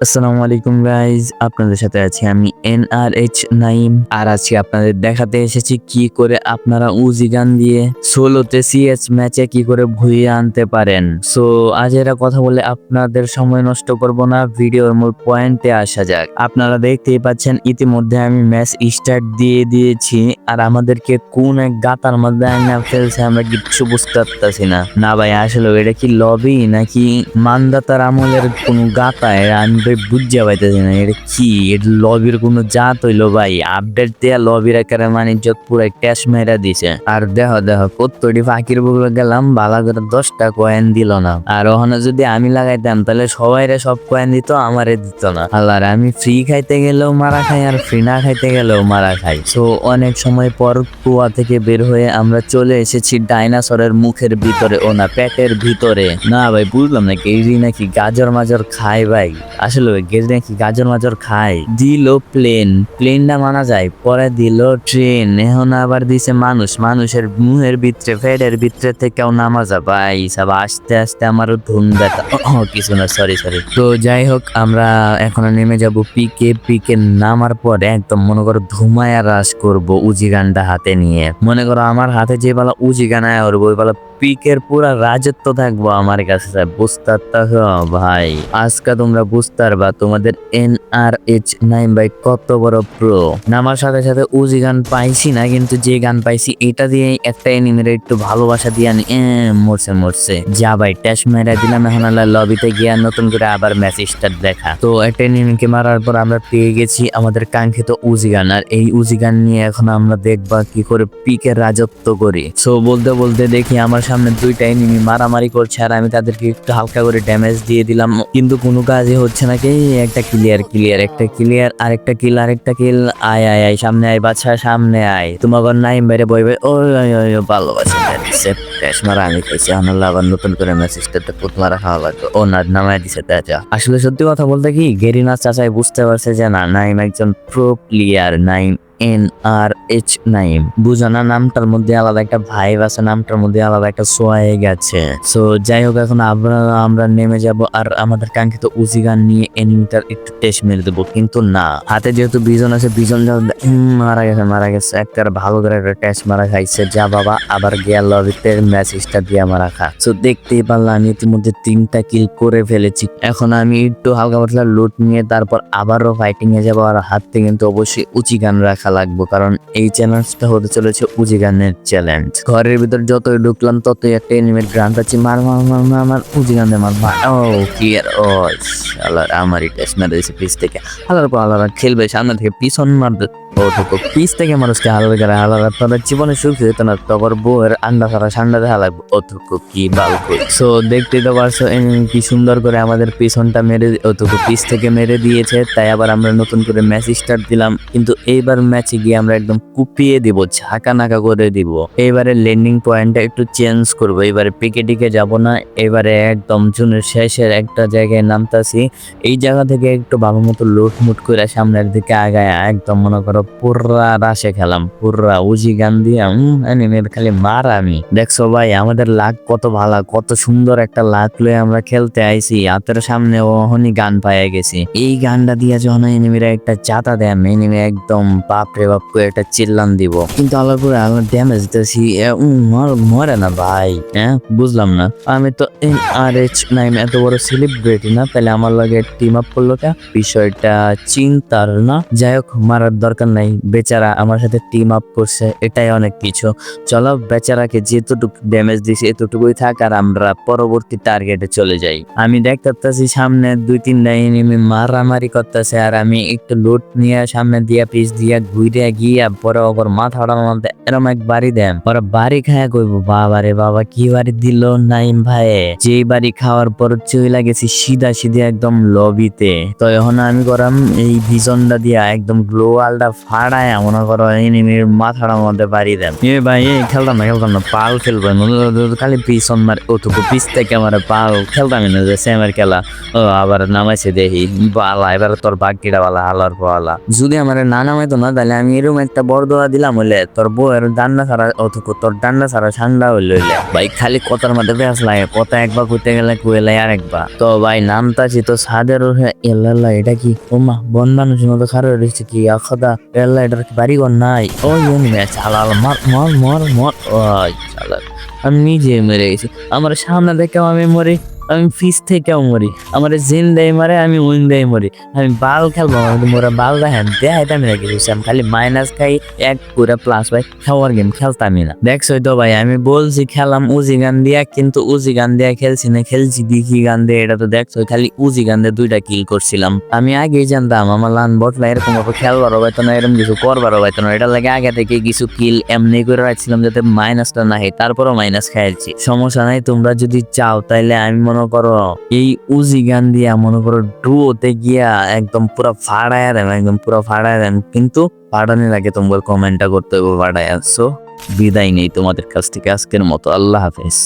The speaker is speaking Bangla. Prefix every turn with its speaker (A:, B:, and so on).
A: আসসালামু আলাইকুম গাইজ আপনাদের সাথে আছি আমি এন আর এইচ নাইম আর আজকে আপনাদের দেখাতে এসেছি কি করে আপনারা উজি গান দিয়ে ষোলোতে সিএস ম্যাচে কি করে ভুইয়ে আনতে পারেন। সো আজ এরা কথা বলে আপনাদের সময় নষ্ট করব না, ভিডিওর মূল পয়েন্টে আসা যাক। আপনারা দেখতেই পাচ্ছেন, ইতিমধ্যে আমি ম্যাচ স্টার্ট দিয়ে দিয়েছি। আর আমাদেরকে কোন এক গাতার মধ্যে আইনা ফেলছে আমরা কিচ্ছু বুঝতে পারতেছি না। না ভাই, আসলে এটা কি লবি নাকি মানদাতার আমলের কোন গাতা? আমি ভাই বুঝতে পাইতেছি না, এটা কি? এটা লবির কোনো জাত হইল ভাই? আপডেট দেয়া লবির একেবারে মানে যত পুরো ক্যাশ মেরা দিছে। আর দেহ দেহ কত্তরি ফাঁকির বুকলে গেলাম, বালা করে দশটা কয়েন দিল না। আর ওখানে যদি আমি লাগাইতাম, তাহলে সবাইরে সব কয়েন দিত, আমারে দিত না। আল্লাহ আমি ফ্রি খাইতে গেলেও মারা খাই, আর ফ্রি না খাইতে গেলেও মারা খাই। তো অনেক সময় পর কুয়া থেকে বের হয়ে আমরা চলে এসেছি ডাইনাসরের মুখের ভিতরে, ও না পেটের ভিতরে। না ভাই, বুঝলাম না গেরি নাকি গাজর মাজর খায় ভাই। আসলে গেরি নাকি গাজর মাজর খায়? দিল প্লেন প্লেনটা মানা যায়, পরে দিল ট্রেন এখন আবার দিছে মানুষ। মানুষের মুহের ভিতরে ফেডের ভিতরে থেকেও নামা যা ভাই, সব আস্তে আস্তে আমারও ধুন ব্যথা। কিছু না সরি সরি তো যাই হোক, আমরা এখন নেমে যাব পিকে পিকে নামার পরে একদম মনে করো ধুমায়া রাস করব উজি গানটা হাতে নিয়ে। মনে করো আমার হাতে যে বেলা উজি গান আয় ওই বেলা পিকের পুরা রাজত্ব থাকব আমার কাছে, স্যার। বুঝতে? ভাই। আজকে তোমরা বুঝতে পারবা তোমাদের এন আর এইচ নাইন ভাই কত বড় প্রো নামার সাথে সাথে উজি গান পাইছি না, কিন্তু যে গান পাইছি, এটা দিয়ে একটা এনিমের একটু ভালোবাসা দিয়ে আনি। মরছে মরছে। যা ভাই ট্যাশ মেরা দিলাম, এখন আল্লাহ লবিতে গিয়ে নতুন করে আবার ম্যাচ স্টার্ট দেখা। তো একটা এনিমিকে মারার পর আমরা পেয়ে গেছি আমাদের কাঙ্ক্ষিত উজি গান। আর এই উজি গান নিয়ে এখন আমরা দেখবা কি করে পিকের রাজত্ব করি। সো বলতে বলতে দেখি আমার সামনে দুইটা এনিমি মারামারি করছে আর আমি তাদেরকে একটু হালকা করে ড্যামেজ দিয়ে দিলাম। কিন্তু কোনো কাজই হচ্ছে না কি? একটা ক্লিয়ার ক্লিয়ার একটা ক্লিয়ার আরেকটা কিল আরেকটা কিল আয় আয় আয় সামনে আয় বাচ্চা সামনে আয়। তোমার নাইম বাইরে বই ওই ওই ওই ওই, ভালোবাসে। মারা আমি নতুন করে লাগবে। ও না দিছে আসলে সত্যি কথা বলতে কি গেরিনা চাচাই বুঝতে পারছে যে না নাইম একজন pro player Naim N R H Naim. বুঝো না, নামটার মধ্যে আলাদা একটা ভাইব আছে, নামটার মধ্যে আলাদা একটা সোয়াই গেছে। সো যাই হোক, এখন আমরা আমরা নেমে যাব আর আমাদের কাঙ্ক্ষিত উজি গান নিয়ে এনিমিটার একটু টেস্ট মেরে দেবো। কিন্তু না, হাতে যেহেতু বিজন আছে, বিজন মারা গেছে মারা গেছে। একটা ভালো করে একটা টেস্ট মারা খাইছে। যা বাবা, আবার গিয়া লবিতে স্টার্ট দিয়ে মারা খা। সো দেখতেই পারলাম আমি ইতিমধ্যে তিনটা কিল করে ফেলেছি। এখন আমি একটু হালকা পাতলা লুট নিয়ে তারপর আবারও ফাইটিং এ যাব আর হাতে কিন্তু অবশ্যই উচি গান রাখা। লাগবে, কারণ এই চ্যালেঞ্জটা হতে চলেছে উচি গানের চ্যালেঞ্জ ঘরের ভিতর যতই ঢুকলাম, ততই একটা এনিমেট গ্রান পাচ্ছি। মার মার মার মার মার উচি গানে মার মার। ও, কি আর, ও আল্লাহ আমারই টেস্ট মেরে দিয়েছে পিস থেকে। আল্লাহর পর আল্লাহ খেলবে, সামনে থেকে পিছন মারবে। তো পিস থেকে মানুষকে হালাবে করে হালাবে তাদের জীবনে সুখ হতো না। তখন বউয়ের আন্ডা ছাড়া ঠান্ডা দেখা লাগবে। অতটুকু কি বালকু সো দেখতে তো পারছ কি সুন্দর করে আমাদের পিছনটা মেরে অতটুকু পিস থেকে মেরে দিয়েছে, তাই আবার আমরা নতুন করে ম্যাচ স্টার্ট দিলাম। কিন্তু এইবার ম্যাচে গিয়ে আমরা একদম কুপিয়ে দিব ঝাঁকা নাকা করে দিব। এইবারে ল্যান্ডিং পয়েন্টটা একটু চেঞ্জ করব। এবারে পিকেটিকে যাব না। এবারে একদম জুনের শেষের একটা জায়গায় নামতাছি। এই জায়গা থেকে একটু ভালো মতো লুটমুট করে সামনের দিকে আগায় একদম মনে করো পুররা রাশে খেলাম। পুররা উজি গান দিয়ে খালি মার আমি দেখছ ভাই, আমাদের লাক কত ভালো, কত সুন্দর একটা লাক লয়ে আমরা খেলতে আইছি। হাতের সামনে ওহনি গান পাইয়া গেছি। এই গানটা দিয়ে যখন এনিমিরা একটা চাতা দেয় এনিমি একদম বাপ রে বাপ করে একটা চিল্লান দিব। কিন্তু আলার পরে আমার ড্যামেজ দিতেছি মর- না ভাই হ্যাঁ? বুঝলাম না। আমি তো আর এইচ নাইম এত বড় সেলিব্রিটি না, তাহলে আমার লাগে টিম আপ করল কে? বিষয়টা চিন্তার না। যাই হোক, মারার দরকার নাই। বেচারা আমার সাথে টিম আপ করছে, এটাই অনেক কিছু। চলো, বেচারাকে যেতটুকু ড্যামেজ দিছে, এতটুকুই থাক, আর আমরা পরবর্তী টার্গেটে চলে যাই। আমি দেখতে পাচ্ছি সামনে দুই তিন এনিমি মারামারি করতেছে, আর আমি একটু লুট নিয়ে সামনে দিয়া পিস দিয়া ঘুরে গিয়া পরে ওপর মাথাটার মধ্যে এরম এক বাড়ি দেন। পরে বাড়ি খায় কইব, বাবা রে বাবা, কি বাড়ি দিল নাইম ভাই? যেই বাড়ি খাওয়ার পর চলে গেছি সিধা সিধে একদম লবিতে। তো এখন আমি করাম এই ভিজনটা দিয়া একদম গ্লোয়ালটা ফাড়ায় মনে করো এনিমির মাথাটার মধ্যে বাড়ি দেন। এ ভাই, এই খেলতাম না খেলতাম না, পাল খেলব। খালি পিছন মার, ওটুকু পিস থেকে আমার পাল খেলতাম না, যে সেমের খেলা। ও, আবার নামাইছে দেখি, বালা, এবার তোর বাকিটা বালা, হালার পালা যদি আমার না নামাইতো না তাহলে আমি এরকম একটা বড় দোয়া দিলাম হইলে তোর বউয়ের ডান্না ছাড়া অথবা তোর ডান্না ছাড়া ঠান্ডা হইলে ভাই, খালি কথার মধ্যে বেশ লাগে, কথা একবার কইতে গেলে কুয়েলে আর একবার তো ভাই, নামতাছি তো সাদের এল্লা এটা কি? ও মা বন মানুষের মতো খারাপ রয়েছে কি? আখাদা, এল্লা, এটার বাড়ি ঘর নাই? ও ইউন মে চালাল, মর মর মর মর ও চালাল। আমি নিজে মরে গেছি। আমার সামনে দেখেও আমি মরি। আমি ফিস থেকেও মরি। আমার জিন দেয় মারে, আমি উইন দেয় মরি। আমি বাল খেলব আমি মোরা বাল দেখেন আমি রেখে দিয়েছি আমি খালি মাইনাস খাই, এক পুরা প্লাস ভাই খাওয়ার গেম খেলতামই না। দেখছোই তো ভাই, আমি বলছি খেলাম উজি গান দিয়া, কিন্তু উজি গান দিয়া খেলছি না, খেলছি দিকি গান দিয়ে, এটা তো দেখছোই খালি উজি গান দিয়ে দুইটা কিল করছিলাম। আমি আগেই জানতাম, আমার লান বট বটলা এরকম ভাবে খেলবারও হয়তো না, এরকম কিছু করবারও হয়তো না। এটা লাগে আগে থেকে কিছু কিল এমনি করে রাখছিলাম, যাতে মাইনাসটা না হয়, তারপরও মাইনাস খাইছি। সমস্যা নাই, তোমরা যদি চাও, তাইলে আমি মনে করো, এই উজি গান দিয়া মনে করো ডুওতে গিয়া একদম পুরো ফাড়ায় দেন, একদম পুরো ফাড়ায় দেন। কিন্তু ফাড়ানোর আগে তোমার কমেন্টটা করতে হবে ফাড়ায়। সো বিদায় নেই তোমাদের কাছ থেকে আজকের মতো। আল্লাহ হাফেজ।